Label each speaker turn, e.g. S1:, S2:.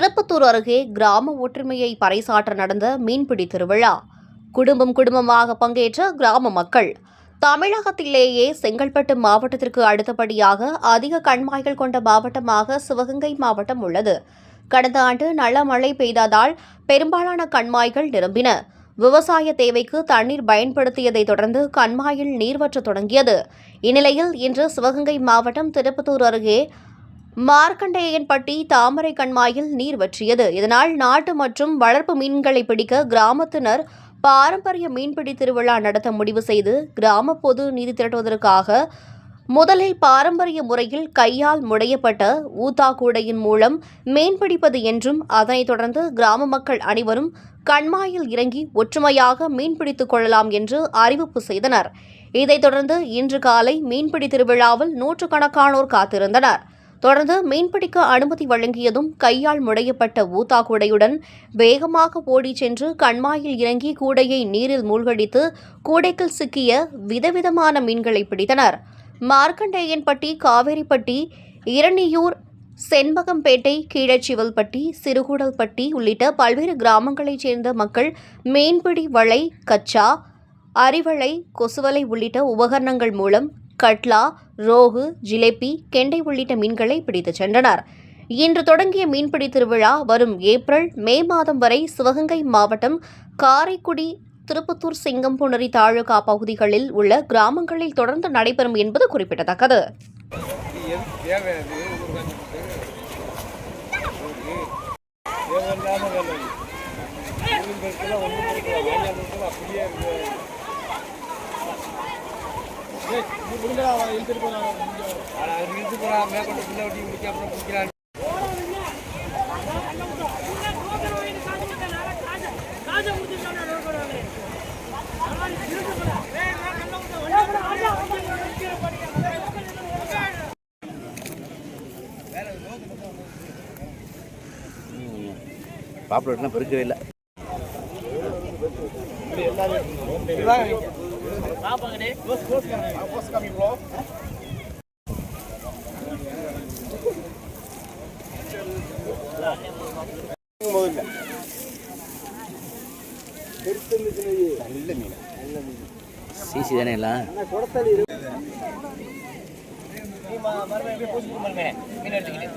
S1: திருப்பத்தூர் அருகே கிராம ஒற்றுமையை பறைசாற்ற நடந்த மீன்பிடி திருவிழா. குடும்பம் குடும்பமாக பங்கேற்ற கிராம மக்கள் தமிழகத்திலேயே செங்கல்பட்டு மாவட்டத்திற்கு அடுத்தபடியாக அதிக கண்மாய்கள் கொண்ட மாவட்டமாக சிவகங்கை மாவட்டம் உள்ளது. கடந்த ஆண்டு நல்ல மழை பெய்ததால் பெரும்பாலான கண்மாய்கள் நிரம்பின. விவசாய தேவைக்கு தண்ணீர் பயன்படுத்தியதை தொடர்ந்து கண்மாயில் நீர்வற்ற தொடங்கியது. இந்நிலையில் இன்று சிவகங்கை மாவட்டம் திருப்பத்தூர் அருகே மார்க்கண்டேயன்பட்டி தாமரை கண்மாயில் நீர் வற்றியது. இதனால் நாட்டு மற்றும் வளர்ப்பு மீன்களை பிடிக்க கிராமத்தினர் பாரம்பரிய மீன்பிடி திருவிழா நடத்த முடிவு செய்து கிராம பொது நிதி திரட்டுவதற்காக முதலில் பாரம்பரிய முறையில் கையால் முடையப்பட்ட ஊத்தா கூடையின் மூலம் மீன்பிடிப்பது என்றும் அதனைத் தொடர்ந்து கிராம மக்கள் அனைவரும் கண்மாயில் இறங்கி ஒற்றுமையாக மீன்பிடித்துக் கொள்ளலாம் என்று அறிவிப்பு செய்தனர். இதைத் தொடர்ந்து இன்று காலை மீன்பிடி திருவிழாவில் நூற்றுக்கணக்கானோர் காத்திருந்தனர். தொடர்ந்து மீன்பிடிக்க அனுமதி வழங்கியதும் கையால் முடையப்பட்ட ஊத்தா கூடையுடன் வேகமாக ஓடிச் சென்று கண்மாயில் இறங்கி கூடையை நீரில் மூழ்கடித்து கூடைக்குள் சிக்கிய விதவிதமான மீன்களை பிடித்தனர். மார்க்கண்டேயன்பட்டி காவேரிப்பட்டி இரணியூர் செண்பகம்பேட்டை கீழச்சிவல்பட்டி சிறுகுடல்பட்டி உள்ளிட்ட பல்வேறு கிராமங்களைச் சேர்ந்த மக்கள் மீன்பிடி வலை கச்சா அரிவளை கொசுவலை உள்ளிட்ட உபகரணங்கள் மூலம் கட்லா ரோகு ஜிலேபி கெண்டை உள்ளிட்ட மீன்களை பிடித்துச் சென்றனர் இன்று தொடங்கிய மீன்பிடி திருவிழா வரும் ஏப்ரல் மே மாதம் வரை சிவகங்கை மாவட்டம் காரைக்குடி திருப்பத்தூர் சிங்கம்புணரி தாலுகா பகுதிகளில் உள்ள கிராமங்களில் தொடர்ந்து நடைபெறும் என்பது குறிப்பிடத்தக்கது
S2: அப்படியே அது தேவையில்லாம வேலை ஒன்றும் பெருக்கல ஒன்றும் பெருக்கல வாங்கியால் பெருக்கல அப்படியே இருக்கு அது இழுத்து போறா மேற்கொண்டு பிள்ளை ஒட்டி முடிக்க அப்புறம் பிடிக்கிறான்
S3: நல்ல மீன் சிசி தானே எல்லாம்
S2: மீன் எடுத்துக்கிட்டு.